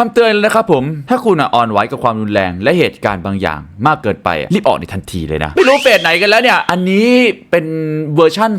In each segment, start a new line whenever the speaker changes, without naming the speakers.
คำเตือนเลยนะครับผม ถ้าคุณอะอ่อนไหวกับความรุนแรงและเหตุการณ์บางอย่างมากเกินไปอะรีบออกในทันทีเลยนะ ไม่รู้เฟสไหนกันแล้วเนี่ย อันนี้เป็นเวอร์ชั่น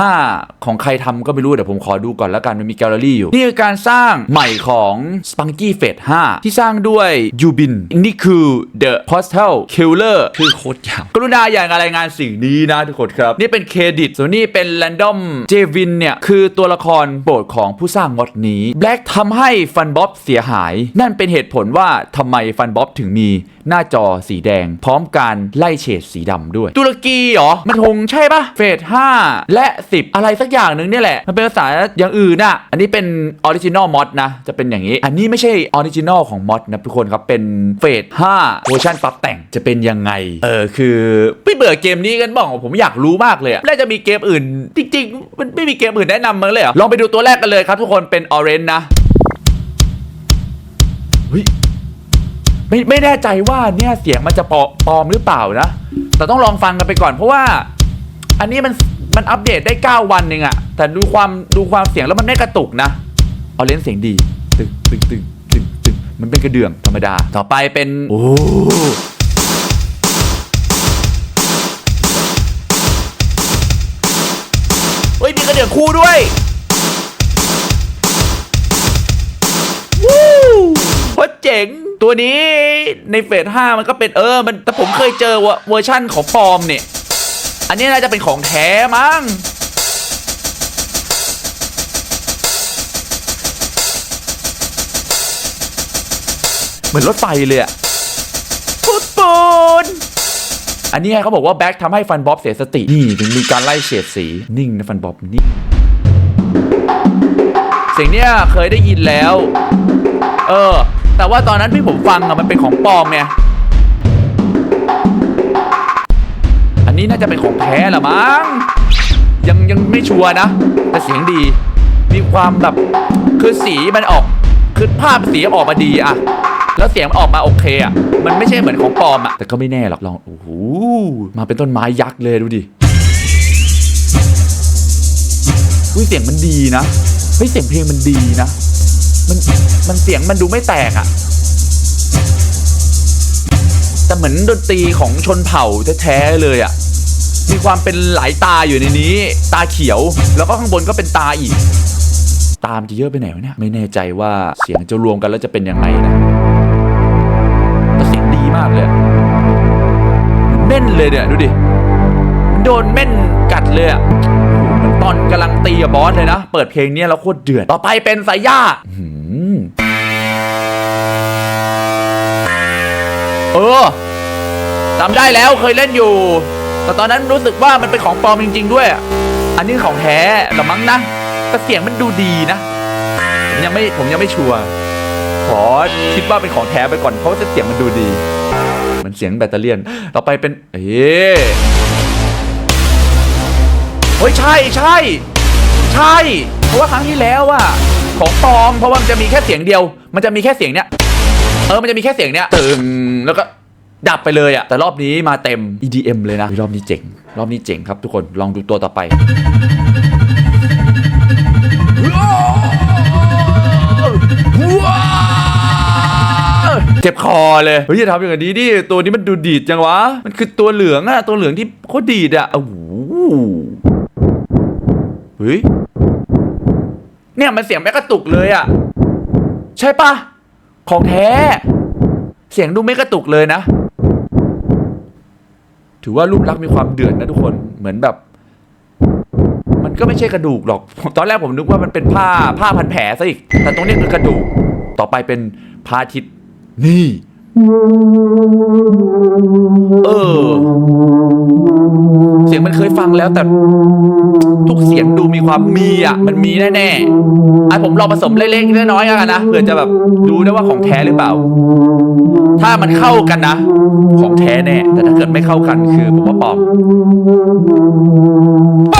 2.5 ของใครทำก็ไม่รู้ เดี๋ยวผมขอดูก่อนแล้วกัน มันมีแกลเลอรี่อยู่ นี่คือการสร้างใหม่ของ Spunky Phase 5ที่สร้างด้วยยูบินนี่คือ The Postal Killer คือโคตรยาวกรุณาอย่างรายงานสิ่งนี้นะทุกคนครับ นี่เป็นเครดิต ส่วนนี้เป็น Random j v i n เนี่ยคือตัวละครโปรดของผู้สร้างมอดนี้ Black ทำให้ฟันบ๊อบเสียหายนั่นเป็นเหตุผลว่าทำไมฟันบ๊อบถึงมีหน้าจอสีแดง พร้อมการไล่เฉดสีดำด้วย ตุรกีเหรอ มันคงใช่ปะเฟส5และ 10 อะไรสักอย่างหนึ่งเนี่ยแหละ มันเป็นภาษาอย่างอื่นน่ะ อันนี้เป็นออริจินอลมอดนะ จะเป็นอย่างนี้ อันนี้ไม่ใช่ออริจินอลของมอดนะทุกคนครับ เป็นเฟส5เวอร์ชันปรับแต่งจะเป็นยังไง เออคือไม่เบื่อเกมนี้กันบ้างผมอยากรู้มากเลยอะน่าจะมีเกมอื่น จริง ๆ มันไม่มีเกมอื่นแนะนำมั้งเลยเหรอลองไปดูตัวแรกกันเลยครับทุกคนเป็นออเรนนะ เฮ้ยไม่ไม่แน่ใจว่าเนี่ยเสียงมันจะปลอปลอมหรือเปล่านะ แต่ต้องลองฟังกันไปก่อนเพราะว่า อันนี้มันมันอัปเดตได้ 9 วันเองอะแต่ดูความดูความเสียงแล้วมันไม่กระตุกนะ เอาเลนส์เสียงดีตึงตึงตึงตึงตึงมันเป็นกระเดื่องธรรมดา ต่อไปเป็น โอ้เฮ้ยมีกระเดื่องคู่ด้วย ตรเจ๋ง ตัวนี้ในเฟส5มันก็เป็นเออ มันแต่ผมเคยเจอว่าเวอร์ชั่นของปลอมเนี่ย อันนี้น่าจะเป็นของแท้มั้งเหมือนรถไฟเลยอะปุดปูนอันนี้ไงเขาบอกว่าแบ็คทำให้ฟันบ๊อบเสียสติ นี่ถึงมีการไล่เฉดสี นิ่งนะฟันบ๊อบนิ่งเสียงเนี้ยเคยได้ยินแล้ว เออ แต่ว่าตอนนั้นที่ผมฟังอะมันเป็นของปลอมไงอันนี้น่าจะเป็นของแท้ละมั้งยังยังไม่ชัวร์นะ แต่เสียงดี มีความแบบคือสีมันออกคือภาพสีออกมาดีอะแล้วเสียงออกมาโอเคอะมันไม่ใช่เหมือนของปลอมอะแต่ก็ไม่แน่หรอกลองโอ้โหมาเป็นต้นไม้ยักษ์เลยดูดิอุ้ยเสียงมันดีนะเฮ้ยเสียงเพลงมันดีนะ มันมันเสียงมันดูไม่แตกอะแต่เหมือนดนตรีของชนเผ่าแท้ๆเลยอะมีความเป็นหลายตาอยู่ในนี้ ตาเขียวแล้วก็ข้างบนก็เป็นตาอีก ตามจะเยอะไปไหนวะเนี่ยไม่แน่ใจว่าเสียงจะรวมกันแล้วจะเป็นยังไงนะแต่เสียงดีมากเลยอะเม่นเลยเนี่ยดูดิโดนเม่นกัดเลยอะ ตอนกำลังตีกับบอสเลยนะ เปิดเพลงเนี้ยแล้วโคตรเดือด ต่อไปเป็นสายย่าหือเออจำได้แล้วเคยเล่นอยู่ แต่ตอนนั้นรู้สึกว่ามันเป็นของปลอมจริง ๆ ด้วย อันนี้ของแท้ละมั้งนะแต่เสียงมันดูดีนะ ผมยังไม่ผมยังไม่ชัวร์ขอคิดว่าเป็นของแท้ไปก่อนเพราะว่าเสียงมันดูดีมือนเสียงแบตเตอรี่ยน ต่อไปเป็นเอ๊ ฮ้ยใช่ใช่ ใช่ เพราะว่าครั้งที่แล้วอะของปลอมเพราะว่ามันจะมีแค่เสียงเดียว มันจะมีแค่เสียงเนี้ยเออมันจะมีแค่เสียงเนี้ยตึงแล้วก็ดับไปเลยอะแต่รอบนี้มาเต็ม EDM เลยนะรอบนี้เจ๋ง รอบนี้เจ๋งครับทุกคนลองดูตัวต่อไปเจ็บคอเลยเฮ้ยอย่าทำอย่างนี้ดิตัวนี้มันดูดีดจังวะ มันคือตัวเหลืองอะตัวเหลืองที่โคตรดีดอะโอ้โห เฮ้ยเนี่ยมันเสียงแม่กระตุกเลยอะใช่ปะของแท้ เสียงดูไม่กระตุกเลยนะ ถือว่ารูปลักษณ์มีความเดือดนะทุกคนเหมือนแบบ มันก็ไม่ใช่กระดูกหรอก ตอนแรกผมนึกว่ามันเป็นผ้าผ้าพันแผลซะอีก แต่ตรงนี้คือกระดูก ต่อไปเป็นพระอาทิตย์นี่ เออ เสียงมันเคยฟังแล้วแต่ทุกเสียงดูมีความมีอะ มันมีแน่ๆอะผมลองผสมเล็กๆน้อยๆกันนะเผื่อจะแบบดูได้ว่าของแท้หรือเปล่า ถ้ามันเข้ากันนะ ของแท้แน่ แต่ถ้าเกิดไม่เข้ากันคือผมว่าปลอมไป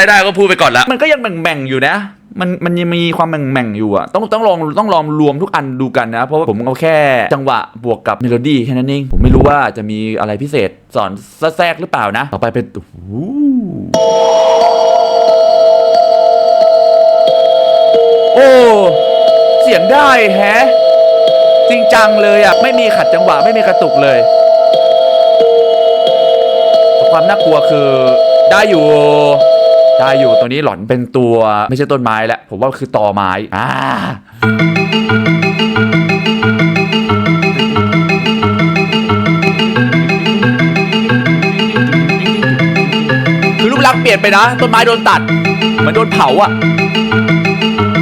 รายไรได้ก็ก็พูดไปก่อนละมันก็ยังแบ่งๆอยู่นะ มันมันยังมีความแบ่งๆอยู่อะต้องต้องลองต้องลองรวมทุกอันดูกันนะ เพราะว่าผมเอาแค่จังหวะบวกกับเมโลดี้แค่นั้นเอง ผมไม่รู้ว่าจะมีอะไรพิเศษสอนแทรกหรือเปล่านะ ต่อไปเป็นโอ้โหโอ้เสียงได้แฮะจริงจังเลยอะไม่มีขัดจังหวะไม่มีกระตุกเลยความน่ากลัวคือได้อยู่ ได้อยู่ตัวนี้หลอนเป็นตัวไม่ใช่ต้นไม้แล้วผมว่าคือตอไม้อ่าคือรูปลักษณ์เปลี่ยนไปนะ ต้นไม้โดนตัดเหมือนโดนเผาอะ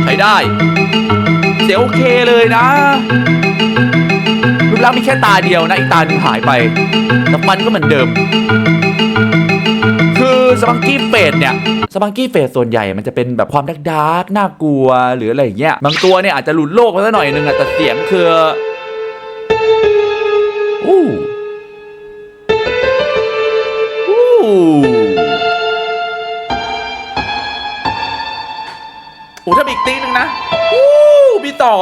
ใช้ได้ เสียโอเคเลยนะ รูปลักษณ์มีแค่ตาเดียวนะ อีกตาหนึงหายไปแต่ฟันก็เหมือนเดิม สปังกี้เฟสเนี่ยสปังกี้เฟสส่วนใหญ่มันจะเป็นแบบความดักดาร์กน่ากลัวหรืออะไรอย่างเงี้ยบางตัวเนี่ยอาจจะหลุดโลกมาสักหน่อยนึงอะแต่เสียงคืออู้อู้โอ้ถ้ามีอีกตีหนึงนะอู้มีต่อ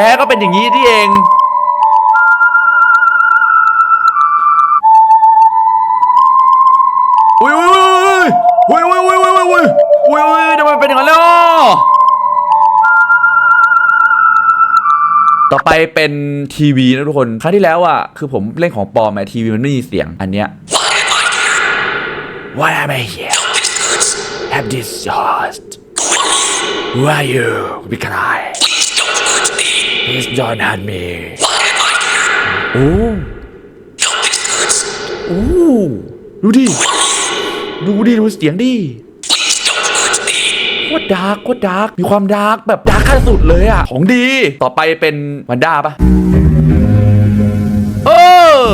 แท้ก็เป็นอย่างนี้ที่เองอุ้ยอุ้ยอุ้ยอุ้ยอุ้ยอุ้ยอุ้ยอุ้ยอุ้ยทำไมเป็นอย่างนั้นล่ะต่อไปเป็นทีวีนะทุกคนครั้งที่แล้วอะคือผมเล่นของปลอมไงทีวีมันไม่มีเสียงอันเนี้ย Why am I here? Have this host. Who are you? Big guy. Please don't hurt me. โอ้โอ้ดูดิ ดูดิ ดูเสียงดิโคตรดาร์กโคตรดาร์กมีความดาร์กแบบดาร์กขั้นสุดเลยอะ ของดี ต่อไปเป็นวันด้าปะเออ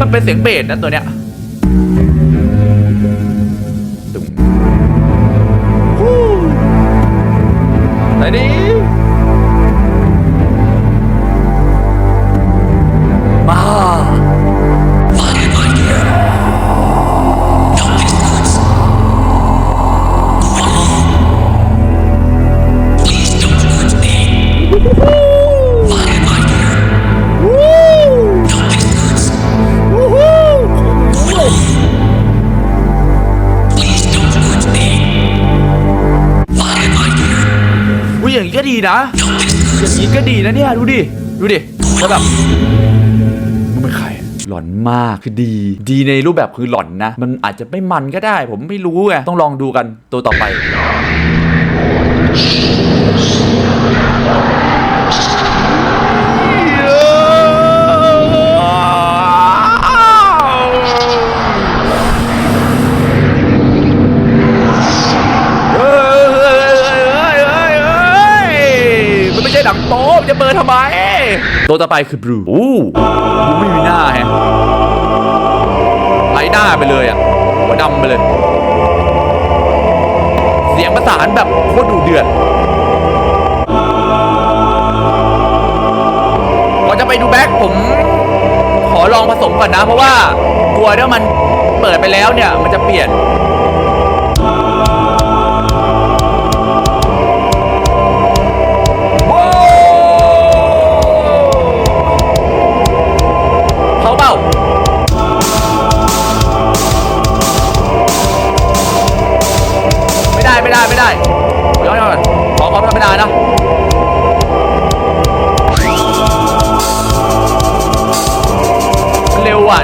มันเป็นเสียงเบสนะตัวเนี้ย Ready? นะอย่างนี้ก็ดีนะเนี่ยดูดิ ดูดิแล้วแบบมันเป็นใคร หลอนมากคือดี ดีในรูปแบบคือหลอนนะ มันอาจจะไม่มันก็ได้ ผมไม่รู้ไงต้องลองดูกันตัวต่อไป ต่อไปคือบลูอู้บลูไม่มีหน้าแฮะไร้หน้าไปเลยอะหัวดำไปเลย เสียงประสานแบบโคตรดุเดือดก่อนจะไปดูแบ็คผมขอลองผสมก่อนนะ เพราะว่ากลัวถ้ามันเปิดไปแล้วเนี่ย มันจะเปลี่ยน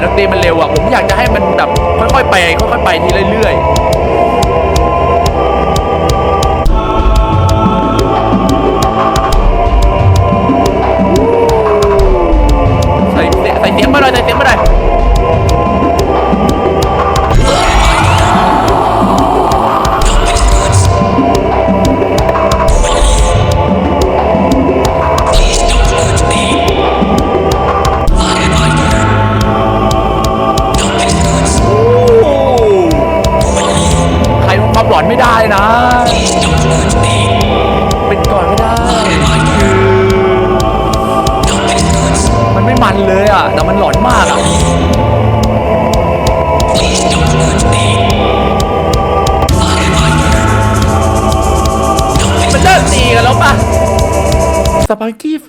ดนตรีมันเร็วอะผมอยากจะให้มันแบบค่อยๆไปค่อยๆไปทีเรื่อยๆ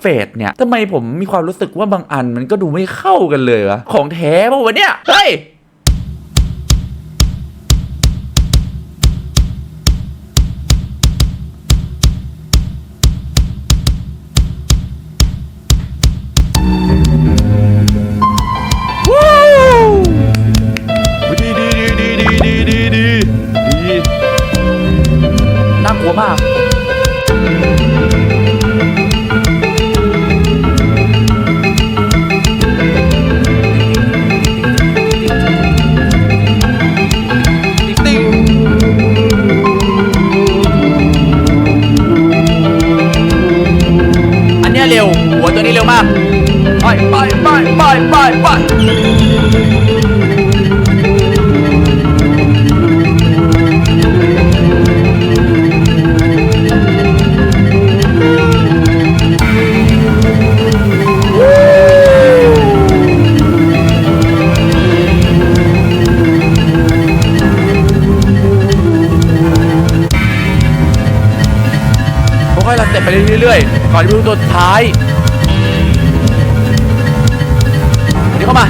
เฟดเนี่ยทำไมผมมีความรู้สึกว่าบางอันมันก็ดูไม่เข้ากันเลยวะของแท้ป่ะวะเนี่ยเฮ้ย อยๆลันเต็ปไปเรื่อยๆ ก่อนที่จะตัวสุดท้ายนนี้เข้ามา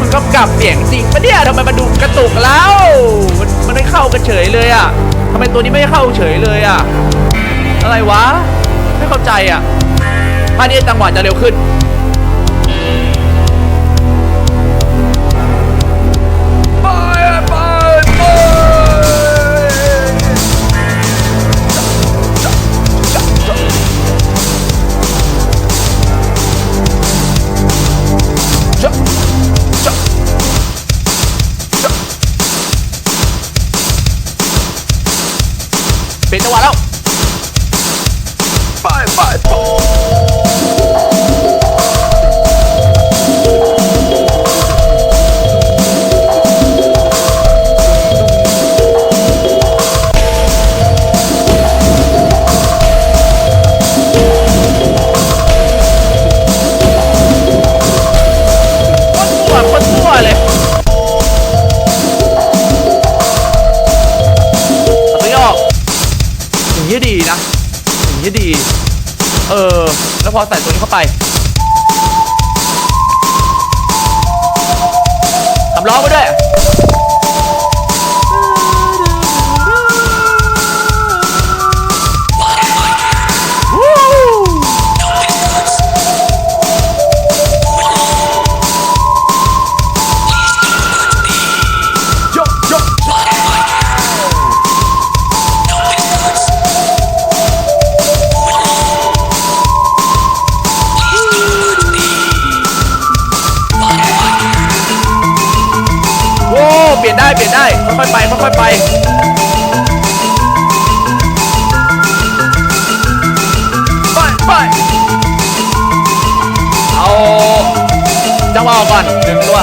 มันก็กลับเสียงจริงปะเนี่ยทำไมมันดูกระตุกแล้ว มันมันไม่เข้ากันเฉยเลยอะทำไมตัวนี้ไม่เข้าเฉยเลยอะ อะไรวะ ไม่เข้าใจอะภาคนี้จังหวะจะเร็วขึ้น อใส่ตัวนี้เข้าไปสำล้องไปด้วย ลี่ยนได้เปลี่ยนได้ค่อยๆไปค่อยๆไปไปไปเอาจังหวะก่อนหนึ่งตัว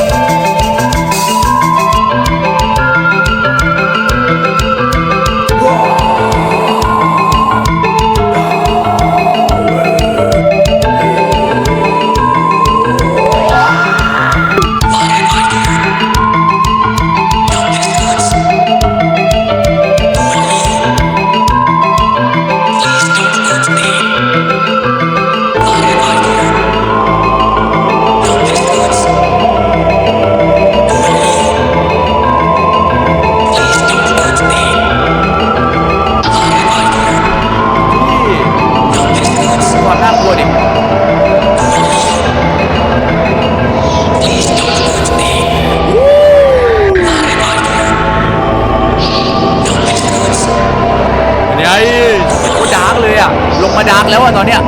มาดาร์กแล้วอะตอนเนี้ย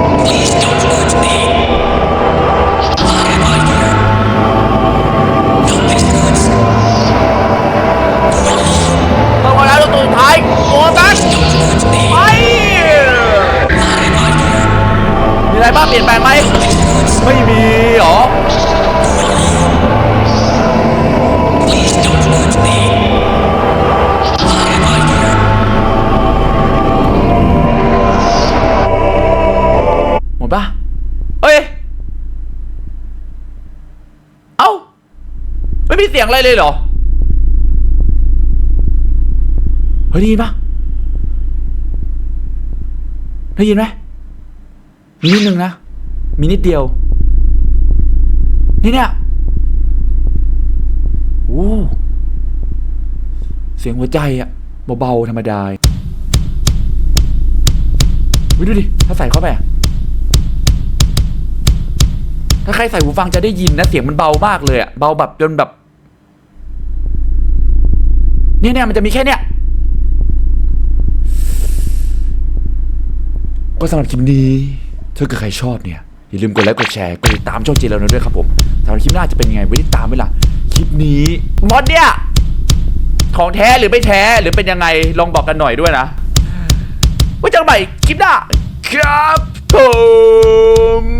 ต้องมาแล้วตัวสุดท้ายโอ้ตันไปมีอะไรบ้างเปลี่ยนแปลงไหม สียงอะไรเลยเหรอ เฮ้ยได้ยินปะได้ยินไหมมีนิดนึงนะ มีนิดเดียว นี่เนี่ยโอ้เสียงหัวใจอะเบาๆธรรมดาวิดูดิ ถ้าใส่เข้าไปถ้าใครใส่หูฟังจะได้ยินนะ เสียงมันเบามากเลยอะเบาแบบจนแบบ เนี่ยเนี่ยมันจะมีแค่เนี้ยก็สำหรับคลิปนี้ ถ้าเกิดใครชอบเนี่ย อย่าลืมกดไลค์กดแชร์กดติดตามช่องเจแล้วนะด้วยครับผมสำหรับคลิปหน้าจะเป็นยังไงไว้ติดตามไว้ล่ะคลิปนี้มอดเนี่ยของแท้หรือไม่แท้หรือเป็นยังไงลองบอกกันหน่อยด้วยนะไว้เจอกันใหม่คลิปหน้าครับผม